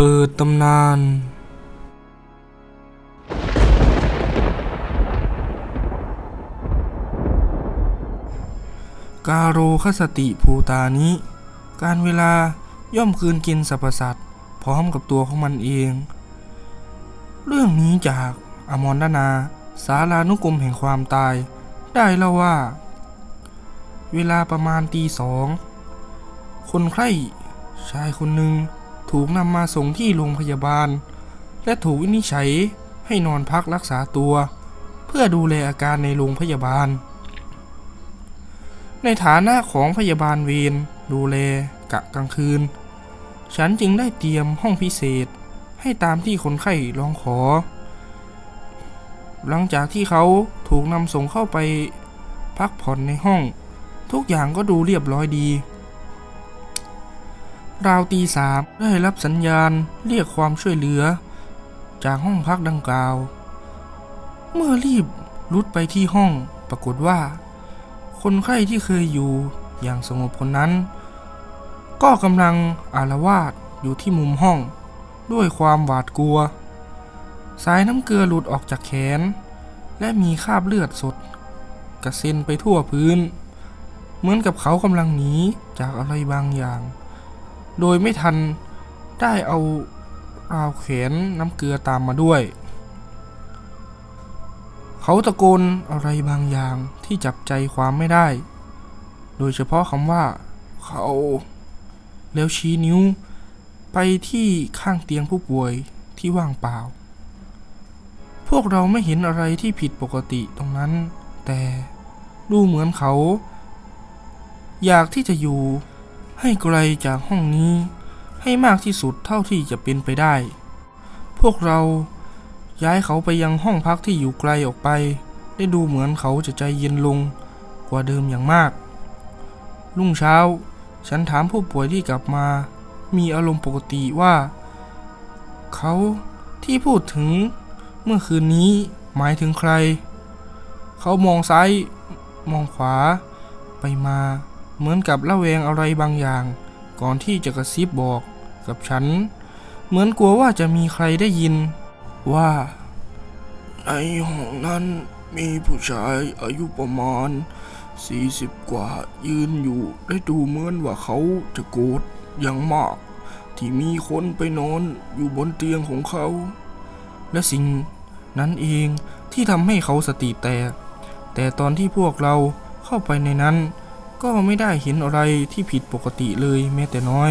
เปิดตำนาน กาโรคสติภูตานิ การเวลาย่อมคืนกินสรรพสัตว์พร้อมกับตัวของมันเอง เรื่องนี้จากอมรดนา สารานุกรมแห่งความตาย ได้เล่าว่า เวลาประมาณตีสอง คนไข้ชายคนหนึ่ง ถูกนำมาส่งที่โรงพยาบาล และถูกวินิจฉัยให้นอนพักรักษาตัว เพื่อดูแลอาการในโรงพยาบาล ในฐานะของพยาบาลเวรดูแลกะกลางคืน ฉันจึงได้เตรียมห้องพิเศษให้ตามที่คนไข้ร้องขอ หลังจากที่เขาถูกนำส่งเข้าไปพักผ่อนในห้อง ทุกอย่างก็ดูเรียบร้อยดี ราวตีสามได้รับสัญญาณเรียกความช่วยเหลือ จากห้องพักดังกล่าว เมื่อรีบรุดไปที่ห้องปรากฏว่า คนไข้ที่เคยอยู่อย่างสงบคนนั้น ก็กำลังอารวาสอยู่ที่มุมห้อง ด้วยความหวาดกลัว สายน้ำเกลือหลุดออกจากแขน และมีคราบเลือดสด กระเซ็นไปทั่วพื้น เหมือนกับเขากำลังหนีจากอะไรบางอย่าง โดยไม่ทันได้เอาราแขนน้ำเกลือตามมาด้วย เขาตะโกนอะไรบางอย่างที่จับใจความไม่ได้ โดยเฉพาะคำว่า เขา แล้วชี้นิ้ว ไปที่ข้างเตียงผู้ป่วยที่ว่างเปล่า พวกเราไม่เห็นอะไรที่ผิดปกติตรงนั้น แต่ดูเหมือนเขา อยากที่จะอยู่ ให้ไกลจากห้องนี้ ให้มากที่สุดเท่าที่จะเป็นไปได้ พวกเราย้ายเขาไปยังห้องพักที่อยู่ไกลออกไป ได้ดูเหมือนเขาจะใจเย็นลงกว่าเดิมอย่างมาก รุ่งเช้า ฉันถามผู้ป่วยที่กลับมา มีอารมณ์ปกติว่า เขาที่พูดถึงเมื่อคืนนี้หมายถึงใคร เขามองซ้าย มองขวาไปมา เหมือนกับละแวงอะไรบางอย่าง ก่อนที่จะกระซิบบอกกับฉัน เหมือนกลัวว่าจะมีใครได้ยิน ว่า ในห้องนั้นมีผู้ชายอายุประมาณ 40 กว่ายืนอยู่ได้ดูเหมือนว่าเขาจะโกรธอย่างมาก ที่มีคนไปนอนอยู่บนเตียงของเขา และสิ่งนั้นเองที่ทำให้เขาสติแตกแต่ตอนที่พวกเราเข้าไปในนั้น ก็ไม่ได้เห็นอะไรที่ผิดปกติเลยแม้แต่น้อย